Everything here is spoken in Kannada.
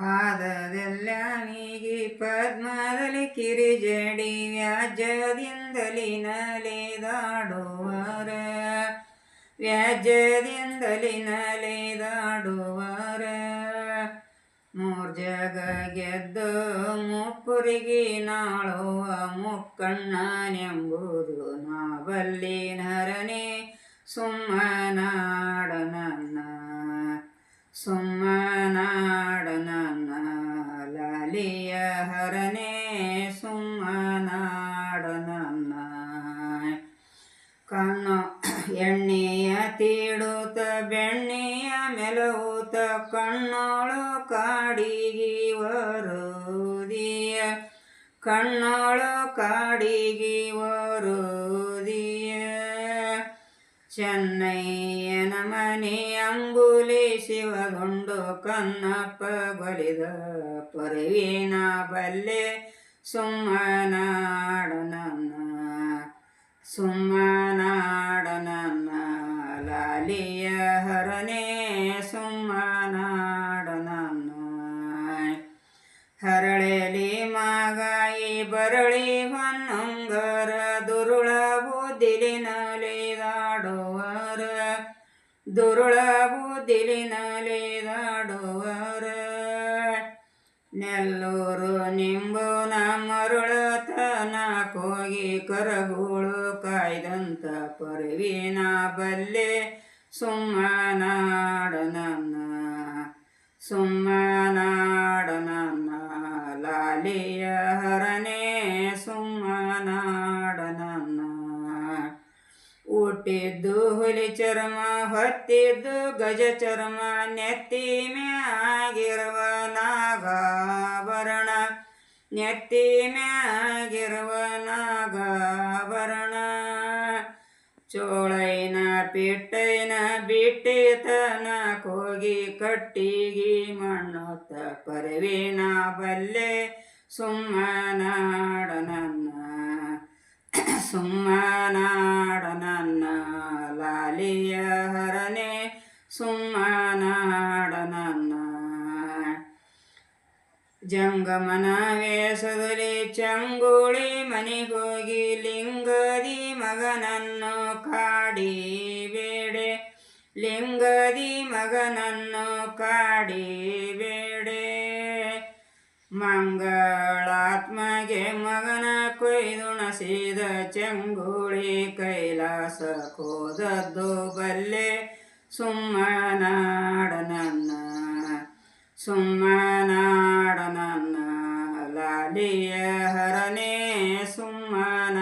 ಪಾದದಲ್ಲಾನಿಗೆ ಪದ್ಮದಲ್ಲಿ ಕಿರಿಜಡಿ ವ್ಯಾಜ್ಯದಿಂದಲಿ ನಲಿದಾಡುವರ ವ್ಯಾಜ್ಯದಿಂದಲಿ ನಲಿದಾಡುವರ ಮೂರ್ ಜಗ ಗೆದ್ದು ಮುಪ್ಪುರಿಗೆ ನಾಳುವ ಮುಕ್ಕಣ್ಣನೆಂಬುದು ನಾವಲ್ಲಿ ನರನೆ ಸುಮ್ಮನಾಡ ನನ್ನ ಸುಮ್ಮನಾಡ ನನ್ನ ಲಾಲಿಯ ಹರನೆ ಸುಮ್ಮನಾಡನನ್ನ ಕಣ್ಣು ಎಣ್ಣೆಯ ತೀಡುತ್ತ ಬೆಣ್ಣೆಯ ಮೆಲವುತ ಕಣ್ಣೋಳು ಕಾಡಿಗಿ ಕಣ್ಣೋಳು ಕಾಡಿಗಿ ಚೆನ್ನಯ್ಯನ ಮನೆ ಅಂಗುಲಿ ಶಿವಗೊಂಡು ಕನ್ನಪ್ಪ ಬಲಿದ ಪರಿವೀನ ಬಲ್ಲೆ ಸುಮ್ಮನಾಡ ನನ್ನ ಸುಮ್ಮನಾಡ ನನ್ನ ಲಾಲಿಯ ಹರನೆ ಸುಮ್ಮನಾಡ ನನ್ನ ಹರಳೆಲಿ ಮಾಗಾಯಿ ಬರಳಿ ಹೊನ್ನೊಂಗರ ದುರುಳ ಬುದ್ದಿಲಿನಲಿದಾಡುವರ ದುರುಳ ಬುದ್ದಿಲಿನಲಿದಾಡುವರ ನೆಲ್ಲೂರು ನಿಂಬು ಮರುಳತನ ಕೋಗಿ ಕರಗುಳು ಕಾಯ್ದಂತ ಪರವಿನ ಬಲ್ಲೆ ಸುಮ್ಮನಾಡ ನನ್ನ ಸುಮ್ಮನಾಡ ನನ್ನ ಲಾಲಿಯ ಹರನೇ ಸುಮ್ಮನಾಡ ಹುಟ್ಟಿದ್ದು ಹುಲಿ ಚರ್ಮ, ಹೊತ್ತಿದ್ದು ಗಜ ಚರ್ಮ, ನೆತ್ತಿ ಮ್ಯಾಗಿರುವ ನಾಗಾಭರಣ. ನೆತ್ತಿ ಮ್ಯಾಗಿರುವ ನಾಗಾಭರಣ. ಚೋಳೈನ ಪಿಟ್ಟೈನ ಬಿಟ್ಟಿತನ ಕೋಗಿ ಕಟ್ಟಿಗಿ ಮಣ್ಣೊತ್ತ ಪರವಿನ ಬಲ್ಲೆ ಸುಮ್ಮನಾಡ ನನ್ನ ಸುಮ್ಮನಾಡ ಜಂಗಮನ ಚಂಗೂಳಿ ಚಂಗುಳಿ ಮನೆಗೋಗಿ ಲಿಂಗದಿ ಮಗನನ್ನು ಕಾಡಿ ಬೇಡೆ. ಲಿಂಗದಿ ಮಗನನ್ನು ಕಾಡಿ ಬೇಡೆ. ಮಂಗಳಾತ್ಮಗೆ ಮಗನ ಕೊಯ್ದುಣಸಿದ ಚಂಗುಳಿ ಕೈಲಾಸ ಕೋದದ್ದು ಬಲ್ಲೆ ಸುಮ್ಮನಾಡ ಸುಮ್ಮನಾಡನನ್ನ ಲಾಲಿಯ ಹರನೇ ಸುಮ್ಮನ